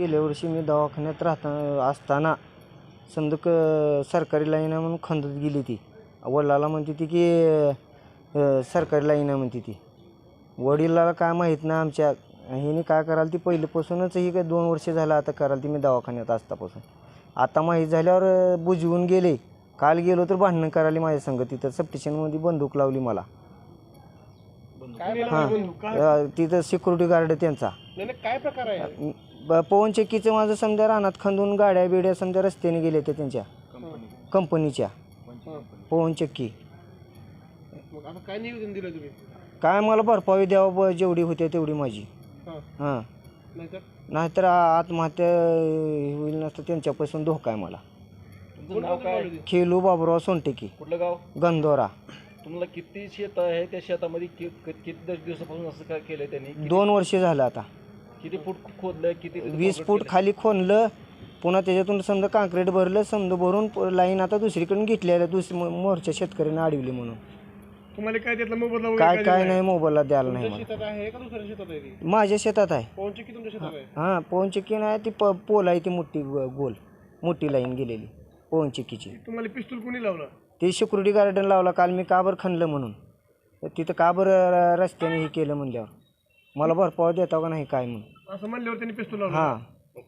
गेल्या वर्षी मी दवाखान्यात राहता असताना समजा क सरकारी लाईन आहे म्हणून खंदत गेली ती. वडिलाला म्हणते ती की सरकारी लाईन आहे म्हणते ती. वडिलाला काय माहीत नाही आमच्या हिने काय कराल ती पहिल्यापासूनच ही काय दोन वर्ष झालं आता कराल ती मी दवाखान्यात असतापासून आता माहीत झाल्यावर बुजवून गेले. काल गेलो तर भांडणं करायला माझ्या संग. तिथं सप्टिशनमध्ये बंदूक लावली मला. हां. तिथं सिक्युरिटी गार्ड त्यांचा. काय प्रकार आहे? ब- पवन चक्कीचं माझं समजा रानात खंदून गाड्या बिड्या समजा रस्त्याने गेले ते त्यांच्या. कंपनीच्या. पवन चक्की मग आता काय निवेदन दिलं तुम्ही? काय मला भरपावी द्यावं ब- जेवढी होते तेवढी माझी. हां. हां. नाहीतर? नाहीतर आ- आत्महत्या होईल नसतं त्यांच्यापासून धोका आहे मला. तुमचं नाव काय? खेलू बाबुराव सोनटेकी. कुठलं गाव? गंधोरा. तुम्हाला किती शेत आहे? त्या शेतामध्ये कि- कि- किती दिवसापासून असं काय केलंय त्यांनी? दोन वर्ष झालं आता. किती फूट खोदलंय किती वीस फूट खाली खोनलं पुन्हा त्याच्यातून समजा काँक्रीट भरलं समजा भरून लाईन आता दुसरीकडून घेतली आहे दुसरी मो- मोर्चा शेतकऱ्यांना अडवली म्हणून. तुम्हाला काय त्यातला मोबदला वगैरे काय काय? नाही मोबाईलला द्यायला नाही तुमच्या मला. शेतात आहे का दुसऱ्या शेतात आहे ती? माझ्या शेतात आहे. पवनची की तुमच्या शेतात आहे? हां पवन चक्की नाही ती प पोल आहे ती मोठी ग- गोल. मोठी लाईन गेलेली पवन चक्कीची. तुम्हाला पिस्तूल कोणी लावलं? ते सिक्युरिटी गार्डन लावला काल मी काबर खणलं म्हणून. तर तिथं काबर र- रस्त्याने हे केलं म्हणल्यावर. मला भरपाव देता का नाही काय म्हणून? असं म्हणल्यावर त्यांनी पिस्तूल लावलं हां.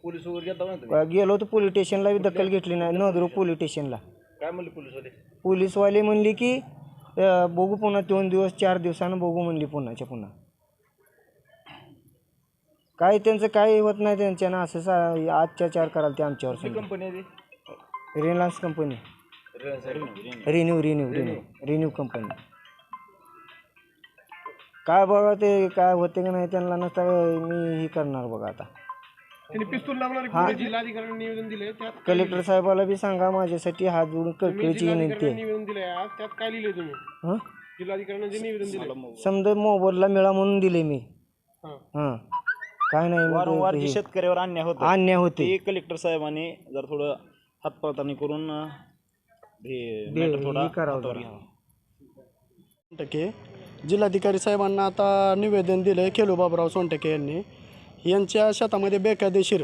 पोलीस वगैरे गेला ना तुम्ही? गेलो तर पोलीस स्टेशनला बी दखल घेतली नाही नवदरू पोलीस स्टेशनला. काय म्हणले पोलीसवाले? पोलीसवाले म्हणले की अं, बघू पुन्हा दोन दिवस चार दिवसानं बघू म्हणली पुन्हाच्या पुन्हा. काय त्यांचं काय होत नाही त्यांच्यानं असं सा- अत्याचार कराल ते आमच्यावर समजा. कंपनी आहे Reliance company. Renew renew renew renew company काय बघा ते काय होते का नाही त्यांना नसता मी हे करणार बघा आता. त्यांनी पिस्तूल लावणार कोणी जिल्हाधिकाऱ्यांनी निवेदन दिले त्यात कलेक्टर साहेबाला बी सांगा माझ्यासाठी हात जोडून कळकळीची विनंती जिल्हाधिकाऱ्यांनी आहे निवेदन दिलंय आज त्यात काय लिहिलंय तुम्ही? हं? जिल्हाधिकाऱ्यांनी जे निवेदन दिले समजा मोबाईलला मिळा म्हणून दिले मी. हां. हां. काय नाही मग वारंवार ते- जे हे- शेतकऱ्यावर अन्याय होतो अन्याय होते ते कलेक्टर साहेबांनी जर थोडं हातपळतानी करून अं, हे matter थोडा करावं हातावर जरा. घ्यावा. टक्के जिल्हाधिकारी साहेबांना आता निवेदन दिलं आहे खेलू बाबराव सोनटके यांनी. यांच्या शेतामध्ये बेकायदेशीर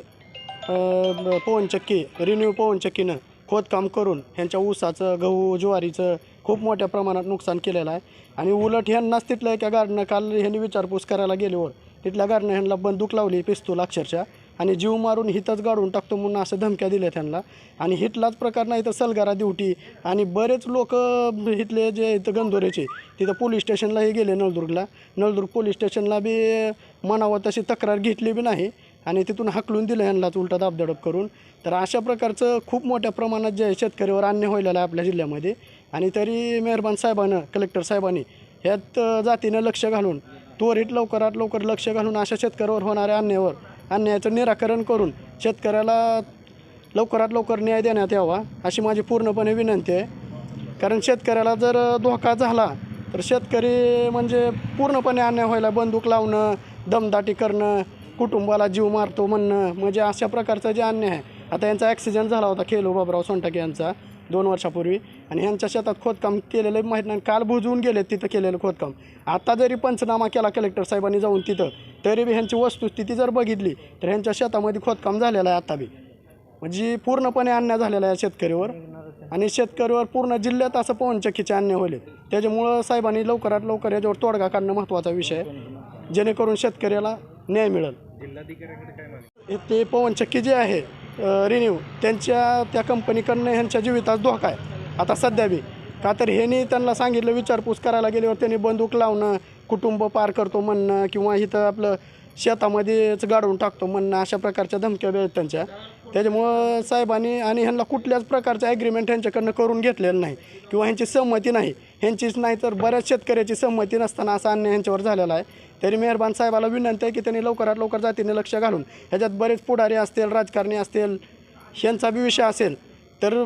अ, पवनचक्की रिन्यू पवनचक्कीनं खोदकाम करून ह्यांच्या ऊसाचं गहू ज्वारीचं खूप मोठ्या प्रमाणात नुकसान केलेलं आहे. आणि उलट ह्यांनाच तिथल्या एका गार्डनं काल ह्यांनी विचारपूस करायला गेल्यावर तिथल्या गार्डनं ह्यांना बंदूक लावली पिस्तूल अक्षरशः. आणि जीव मारून हितच गाडून टाकतो म्हणून असं धमक्या दिल्या त्यांना. आणि हिटलाच प्रकार नाही तर सलगारा दिवटी आणि बरेच लोक हिथले जे इथं गंधोरेचे तिथं पोलीस स्टेशनलाही गेले नळदुर्गला. नळदुर्ग पोलीस स्टेशनला बी म्हणावं तशी तक्रार घेतली बी नाही. आणि तिथून हाकलून दिलं यांनाच उलटा दाबदडप करून. तर अशा प्रकारचं खूप मोठ्या प्रमाणात जे आहे शेतकऱ्यावर अन्याय व्हायला आहे आपल्या जिल्ह्यामध्ये. आणि तरी मेहरबान साहेबानं कलेक्टर साहेबांनी ह्यात जातीनं लक्ष घालून त्वरित लवकरात लवकर लक्ष घालून अशा शेतकऱ्यावर होणाऱ्या अन्यायावर अन्यायाचं निराकरण करून शेतकऱ्याला लवकरात लवकर न्याय देण्यात यावा अशी माझी पूर्णपणे विनंती आहे. कारण शेतकऱ्याला जर धोका झाला तर शेतकरी म्हणजे पूर्णपणे अन्याय व्हायला बंदूक लावणं दमदाटी करणं कुटुंबाला जीव मारतो म्हणणं म्हणजे अशा प्रकारचा जे अन्याय आहे. आता यांचा ॲक्सिडेंट झाला होता खेलो बाबराव सोनटाके यांचा. दोन वर्षापूर्वी. आणि ह्यांच्या शेतात खोदकाम केलेलं माहीत नाही. काल बुजवून गेले तिथं केलेलं खोदकाम. आता जरी पंचनामा केला कलेक्टर साहेबांनी जाऊन तिथं तरी बी ह्यांची वस्तुस्थिती जर बघितली तर ह्यांच्या शेतामध्ये खोदकाम झालेलं आहे आता बी. म्हणजे पूर्णपणे अन्याय झालेला आहे शेतकरीवर. आणि शेतकरीवर पूर्ण जिल्ह्यात असं पवनचक्कीचे अन्याय होईल. त्याच्यामुळं साहेबांनी लवकरात लवकर याच्यावर तोडगा काढणं महत्त्वाचा विषय आहे. जेणेकरून शेतकऱ्याला न्याय मिळेल. ते पवनचक्की जे आहे रिन्यू त्यांच्या त्या कंपनीकडनं ह्यांच्या जीवितास धोका आहे. आता सध्या बी. का तर ह्यांनी त्यांना सांगितलं विचारपूस करायला गेल्यावर त्यांनी बंदूक लावणं कुटुंब पार करतो म्हणणं किंवा इथं आपलं शेतामध्येच गाडून टाकतो म्हणणं अशा प्रकारच्या धमक्या आहेत त्यांच्या. त्याच्यामुळं साहेबांनी आणि ह्यांना कुठल्याच प्रकारचं ॲग्रीमेंट ह्यांच्याकडनं करून घेतलेलं नाही. किंवा ह्यांची संमती नाही. ह्यांचीच नाही तर बऱ्याच शेतकऱ्याची संमती नसताना असा अन्याय ह्यांच्यावर झालेला आहे. तरी मेहरबान साहेबाला विनंती आहे की त्यांनी लवकरात लवकर जातीने लक्ष घालून ह्याच्यात बरेच पुढारी असतील राजकारणी असतील यांचा बी विषय असेल तर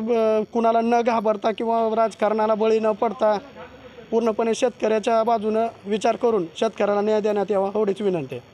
कुणाला न घाबरता किंवा राजकारणाला बळी न पडता पूर्णपणे शेतकऱ्याच्या बाजूनं विचार करून शेतकऱ्याला न्याय देण्यात यावा एवढीच विनंती आहे.